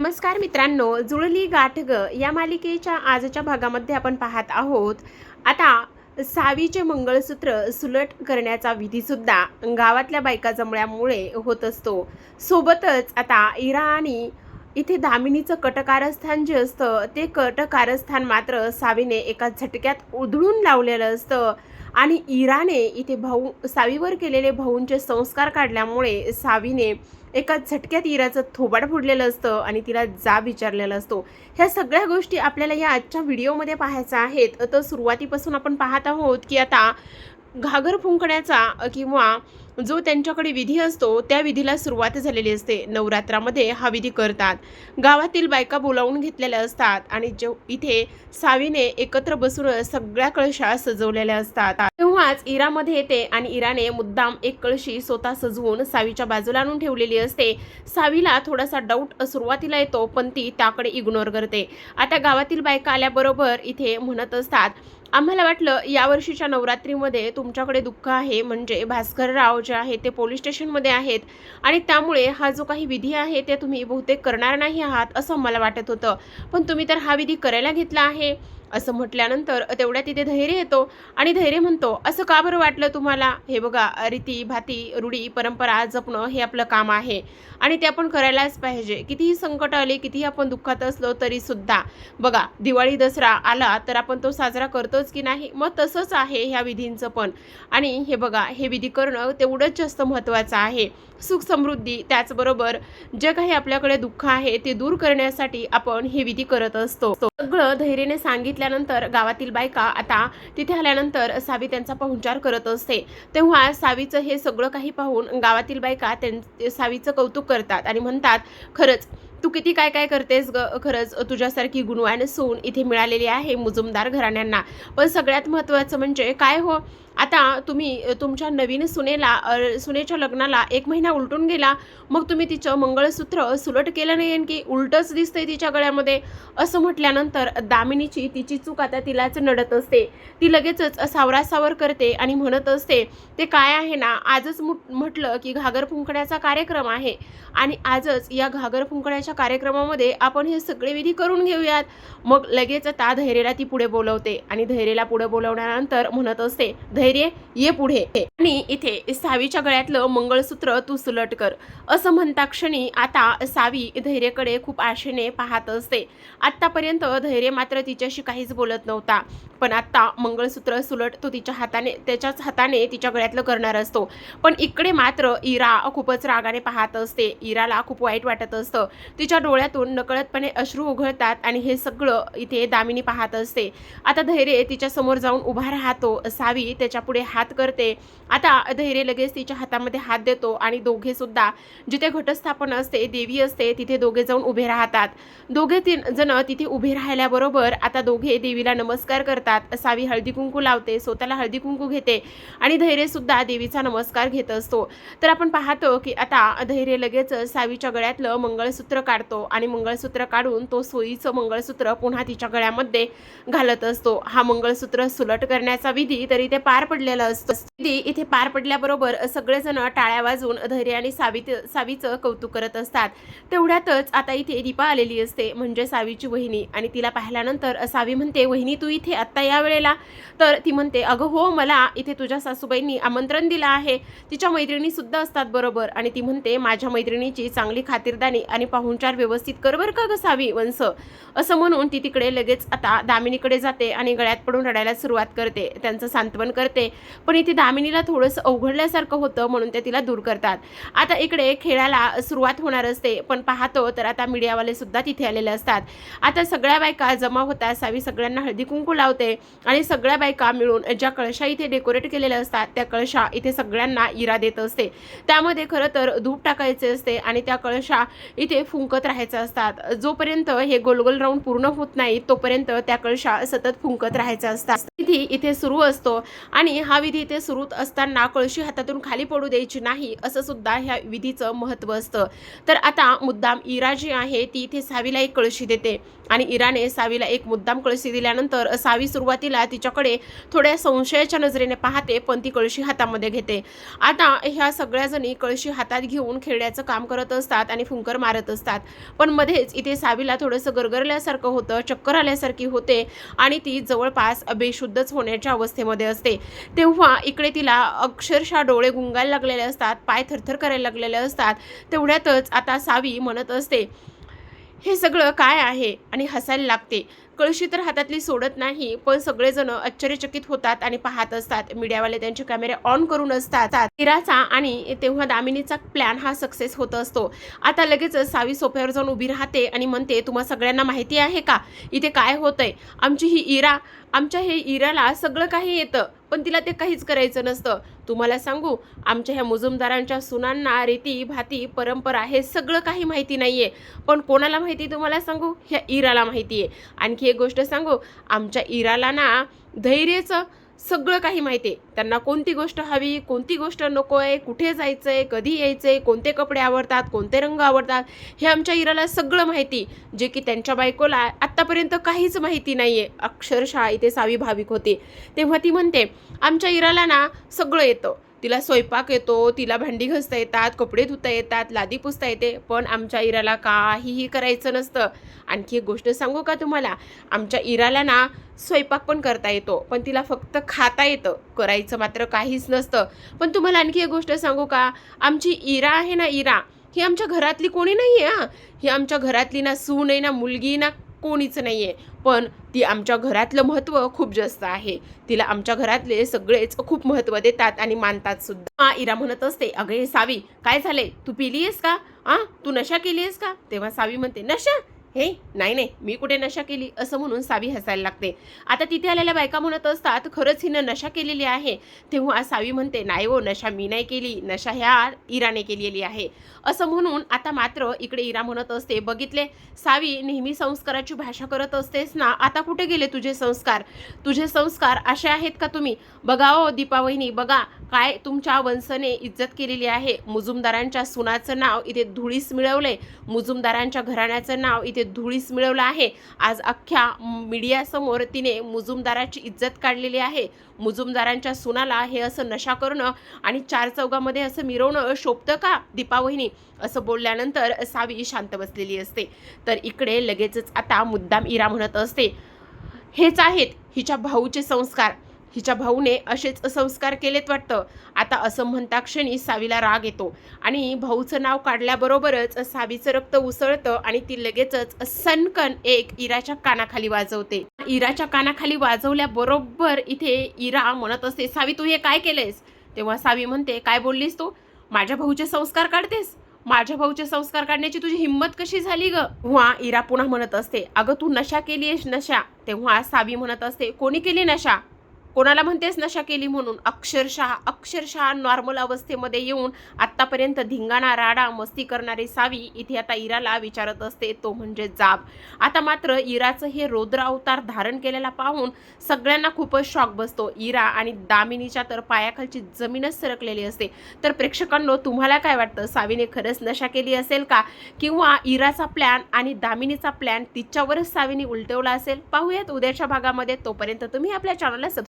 नमस्कार मित्रांनो जुळली गाठ ग या मालिकेच्या आजच्या भागामध्ये आपण पाहत आहोत. आता सावीचे मंगळसूत्र सुलट करण्याचा विधीसुद्धा गावातल्या बायका जमल्यामुळे होत असतो. सोबतच आता इरा आणि इथे दामिनीचं कटकारस्थान जे असतं ते कटकारस्थान मात्र सावीने एका झटक्यात उधळून लावलेलं असतं. आणि इराने इथे भाऊ सावीवर केलेले भाऊंचे संस्कार काढल्यामुळे सावीने एका झटक्यात इराचं थोबाड फोडलेलं असतं आणि तिला जाब विचारलेला असतो. ह्या सगळ्या गोष्टी आपल्याला या आजच्या व्हिडिओमध्ये पाहायच्या आहेत. तर सुरुवातीपासून आपण पाहत आहोत की आता घागर फुंकण्याचा किंवा जो त्यांच्याकडे विधी असतो त्या विधीला सुरुवात झालेली असते. नवरात्रामध्ये हा विधी करतात. गावातील बायका बोलावून घेतलेल्या असतात आणि जो इथे सावीने एकत्र बसून सगळ्या कळशा सजवलेल्या असतात. तेव्हाच इरामध्ये येते आणि इराने मुद्दाम एक कळशी स्वतः सजवून सावीच्या बाजूला आणून ठेवलेली असते. सावीला थोडासा डाऊट सुरुवातीला येतो पण ती त्याकडे इग्नोर करते. आता गावातील बायका आल्याबरोबर इथे म्हणत असतात आम्हाला वाटलं यावर्षीच्या नवरात्रीमध्ये तुमच्याकडे दुःख आहे म्हणजे भास्करराव जे आहे ते पोलीस स्टेशनमध्ये आहेत. आणि त्यामुळे हा जो काही विधी आहे ते तुम्ही बहुतेक करणार नाही आहात असं मला वाटत होतं. पण तुम्ही तर हा विधी करायला घेतला आहे. असं म्हटल्यानंतर तेवढ्या तिथे धैर्य येतो आणि धैर्य म्हणतो असं का बरं वाटलं तुम्हाला? हे बघा रीती भाती रूढी परंपरा जपणं हे आपलं काम आहे. आणि ते आपण करायलाच पाहिजे. कितीही संकट आले कितीही आपण दुःखात असलो तरी सुद्धा बघा दिवाळी दसरा आला तर आपण तो साजरा करतोच की नाही? मग तसंच आहे ह्या विधींचं पण. आणि हे बघा हे विधी करणं तेवढंच जास्त महत्त्वाचं आहे. सुख समृद्धी त्याचबरोबर जे काही आपल्याकडे दुःख आहे ते दूर करण्यासाठी आपण हे विधी करत असतो. सगळं धैर्याने सांगितल्यानंतर गावातील बायका आता तिथे आल्यानंतर सावी त्यांचा पाहुणचार करत असते. तेव्हा सावीचं हे सगळं काही पाहून गावातील बायका त्यां सावीचं कौतुक करतात आणि म्हणतात खरंच तू किती काय काय करतेस ग खरंच तुझ्यासारखी गुणवान सून इथे मिळालेली आहे मुजुमदार घराण्यांना. पण सगळ्यात महत्त्वाचं म्हणजे काय हो? आता तुम्ही तुमच्या नवीन सुनेला सुनेच्या लग्नाला एक महिना उलटून गेला. मग तुम्ही तिचं मंगळसूत्र सुलट केलं नाही आणखी? उलटच दिसतंय तिच्या गळ्यामध्ये. असं म्हटल्यानंतर दामिनीची तिची चूक आता तिलाच नडत असते. ती लगेचच सावरासावर करते आणि म्हणत असते ते काय आहे ना आजच म्हटलं की घागर फुंकण्याचा कार्यक्रम आहे. आणि आजच या घागर फुंकण्याच्या कार्यक्रमामध्ये आपण हे सगळे विधी करून घेऊयात. मग लगेच आता धैर्यला ती पुढे बोलवते आणि धैर्यला पुढे बोलवल्यानंतर म्हणत असते धैर्य ये पुढे. आणि इथे सावीच्या गळ्यातलं मंगळसूत्र तू सुलट कर. असं म्हणता क्षणी आता सावी धैर्यकडे खूप आशेने पाहत असते. आत्तापर्यंत धैर्य मात्र तिच्याशी काहीच बोलत नव्हता. पण आत्ता मंगळसूत्र सुलट तो तिच्या हाताने त्याच्याच हाताने तिच्या गळ्यातलं करणार असतो. पण इकडे मात्र इरा खूपच रागाने पाहत असते. इराला खूप वाईट वाटत असतं. तिच्या डोळ्यातून नकळतपणे अश्रू उघळतात आणि हे सगळं इथे दामिनी पाहत असते. आता धैर्य तिच्या समोर जाऊन उभा राहतो सावी त्याच्यापुढे हात करते. आता धैर्य लगेच तिच्या हातामध्ये हात देतो आणि दोघे सुद्धा जिथे घटस्थापन असते देवी असते तिथे दोघे जाऊन उभे राहतात. दोघे तीन जण तिथे उभे राहिल्याबरोबर आता दोघे देवीला नमस्कार करतात. सावी हळदी कुंकू लावते स्वतःला हळदी कुंकू घेते आणि धैर्य सुद्धा देवीचा नमस्कार घेत असतो. तर आपण पाहतो की आता धैर्य लगेच सावीच्या गळ्यातलं मंगळसूत्र काढतो आणि मंगळसूत्र काढून तो सोयीचं मंगळसूत्र पुन्हा तिच्या गळ्यामध्ये घालत असतो. हा मंगळसूत्र सुलट करण्याचा विधी तरी ते पार पडलेला असतो. विधी इथे पार पडल्याबरोबर सगळेजण टाळ्या वाजून धैर्य आणि सावित सावीचं कौतुक करत असतात. तेवढ्यातच आता इथे दीपा आलेली असते म्हणजे सावीची वहिनी. आणि तिला पाहिल्यानंतर सावी म्हणते वहिनी तू इथे आत्ता या वेळेला? तर ती म्हणते अगं हो मला इथे तुझ्या सासूबाईंनी आमंत्रण दिलं आहे. तिच्या मैत्रिणी सुद्धा असतात बरोबर. आणि ती म्हणते माझ्या मैत्रिणीची चांगली खातिरदानी आणि उपचार व्यवस्थित कर बरं का गसावी वंस? असं म्हणून ती तिकडे लगेच आता दामिनीकडे जाते आणि गळ्यात पडून रडायला सुरुवात करते. त्यांचं सांत्वन करते. पण इथे दामिनीला थोडंसं अवघडल्यासारखं होतं म्हणून ते तिला दूर करतात. आता इकडे खेळाला सुरुवात होणार असते. पण पाहतो तर आता मीडियावाले सुद्धा तिथे आलेले असतात. आता सगळ्या बायका जमा होतात. सावी सगळ्यांना हळदी कुंकू लावते आणि सगळ्या बायका मिळून ज्या कळशा इथे डेकोरेट केलेल्या असतात त्या कळशा इथे सगळ्यांना इरा देत असते. त्यामध्ये खरं तर धूप टाकायचे असते आणि त्या कळशा इथे फुंकत राहायचं असतात. जोपर्यंत हे गोलगोल राऊंड पूर्ण होत नाही तोपर्यंत त्या कळशा सतत फुंकत राहायचं असतात विधी इथे सुरू असतो आणि हा विधी इथे सुरू असताना कळशी हातातून खाली पडू द्यायची नाही असं सुद्धा ह्या विधीचं महत्त्व असतं. तर आता मुद्दाम इरा जी आहे ती इथे सावीला एक कळशी देते आणि इराने सावीला एक मुद्दाम कळशी दिल्यानंतर सावी सुरुवातीला तिच्याकडे थोड्या संशयाच्या नजरेने पाहते पण ती कळशी हातामध्ये घेते. आता ह्या सगळ्या जणी कळशी हातात घेऊन खेळण्याचं काम करत असतात आणि फुंकर मारत असतात. पण मध्येच इथे सावीला थोडंसं गरगरल्यासारखं होतं चक्कर आल्यासारखी होते आणि ती जवळपास बेशुद्धच होण्याच्या अवस्थेमध्ये असते. तेव्हा इकडे तिला अक्षरशः डोळे गुंगायला लागलेले असतात पाय थरथर करायला लागलेले असतात. तेवढ्यातच आता सावी म्हणत असते हे सगळं काय आहे? आणि हसायला लागते. कळशी तर हातातली सोडत नाही पण सगळेजण आश्चर्यचकित होतात आणि पाहत असतात. मीडियावाले त्यांचे कॅमेरे ऑन करून असतात. तिराचा आणि तेव्हा दामिनीचा प्लॅन हा सक्सेस होत असतो. आता लगेच सावी सोफ्यावर जाऊन उभी राहते आणि म्हणते तुम्हा सगळ्यांना माहिती आहे का? इथे काय होतंय? आमची ही इरा आमच्या हे इराला सगळं काही येतं पण तिला ते काहीच करायचं नसतं. तुम्हाला सांगू आमच्या ह्या मुजुमदारांच्या सुनांना रीती भाती परंपरा हे सगळं काही माहिती नाही आहे पण कोणाला माहिती तुम्हाला सांगू? ह्या इराला माहिती आहे आणखी एक गोष्ट सांगू आमच्या इराला ना धैर्यचं सगळं काही माहिती आहे. त्यांना कोणती गोष्ट हवी कोणती गोष्ट नको आहे कुठे जायचं आहे कधी यायचं आहे कोणते कपडे आवडतात कोणते रंग आवडतात हे आमच्या इराला सगळं माहिती जे की त्यांच्या बायकोला आत्तापर्यंत काहीच माहिती नाही आहे अक्षरशः इथे सावी भाविक होते. तेव्हा ती म्हणते आमच्या इराला ना सगळं येतं. तिला स्वयंपाक येतो तिला भांडी घासता येतात कपडे धुता येतात लादी पुसता येते पण आमच्या इराला काहीही करायचं नसतं. आणखी एक गोष्ट सांगू का तुम्हाला? आमच्या इराला ना स्वयंपाक पण करता येतो पण तिला फक्त खाता येतं करायचं मात्र काहीच नसतं. पण तुम्हाला आणखी एक गोष्ट सांगू का? आमची इरा आहे ना इरा ही आमच्या घरातली कोणी नाही आहे हां. ही आमच्या घरातली ना सून आहे ना मुलगी ना कोणीच नाही आहे पण ती आमच्या घरातलं महत्त्व खूप जास्त आहे. तिला आमच्या घरातले सगळेच खूप महत्त्व देतात आणि मानतात सुद्धा. हा इरा म्हणत असते अगं हे सावी काय झाले तू पिली आहेस का? आ तू नशा केली आहेस का? तेव्हा सावी म्हणते नशा? हे नाही नाही मी कुठे नशा केली असं म्हणून सावी हसायला लागते. आता तिथे आलेल्या बायका म्हणत असतात खरंच हिनं नशा केलेली आहे. तेव्हा सावी म्हणते नाही हो नशा मी नाही केली नशा ह्या इराने केलेली आहे. असं म्हणून आता मात्र इकडे इरा म्हणत असते बघितले सावी नेहमी संस्काराची भाषा करत असतेस ना आता कुठे गेले तुझे संस्कार? तुझे संस्कार असे आहेत का तुम्ही? बघा हो, ओ दीपा वहिनी बघा काय तुमच्या वंशने इज्जत केलेली आहे? मुजुमदारांच्या सुनाचं नाव इथे धुळीस मिळवले मुजुमदारांच्या घराण्याचं नाव इथे धुळीस मिळवलं आहे. आज अख्ख्या मीडियासमोर तिने मुजुमदाराची इज्जत काढलेली आहे. मुजुमदारांच्या सुनाला हे असं नशा करणं आणि चार चौघामध्ये असं मिरवणं शोभतं का दीपावहिनी? असं बोलल्यानंतर सावी शांत बसलेली असते. तर इकडे लगेचच आता मुद्दाम इरा म्हणत असते हेच आहेत हिच्या भाऊचे संस्कार. हिच्या भाऊने असेच संस्कार केलेत वाटतं. आता असं म्हणता क्षणी सावीला राग येतो. आणि भाऊचं नाव काढल्याबरोबरच सावीचं रक्त उसळतं आणि ती लगेचच सनकन एक इराच्या कानाखाली वाजवते. इराच्या कानाखाली वाजवल्याबरोबर इथे इरा म्हणत असते सावी तू हे काय केलेस तेव्हा सावी म्हणते काय बोललीस तू? माझ्या भाऊचे संस्कार काढतेस? माझ्या भाऊचे संस्कार काढण्याची तुझी हिंमत कशी झाली ग? तेव्हा इरा पुन्हा म्हणत असते अगं तू नशा केली आहेस नशा. तेव्हा सावी म्हणत असते कोणी केली नशा? कोणाला म्हणतेस नशा केली म्हणून? अक्षरशः अक्षरशः नॉर्मल अवस्थेमध्ये येऊन आत्तापर्यंत धिंगाणा राडा मस्ती करणारी सावी इथे आता इराला विचारत असते तो म्हणजे जाब. आता मात्र इराचं हे रौद्र अवतार धारण केलेला पाहून सगळ्यांना खूपच शॉक बसतो. इरा आणि दामिनीच्या तर पायाखालची जमीनच सरकलेली असते. तर प्रेक्षकांनो तुम्हाला काय वाटतं? सावीने खरंच नशा केली असेल का? किंवा इराचा प्लॅन आणि दामिनीचा प्लॅन तिच्यावरच सावीने उलटवला असेल? पाहूयात उद्याच्या भागामध्ये. तोपर्यंत तुम्ही आपल्या चॅनलला सब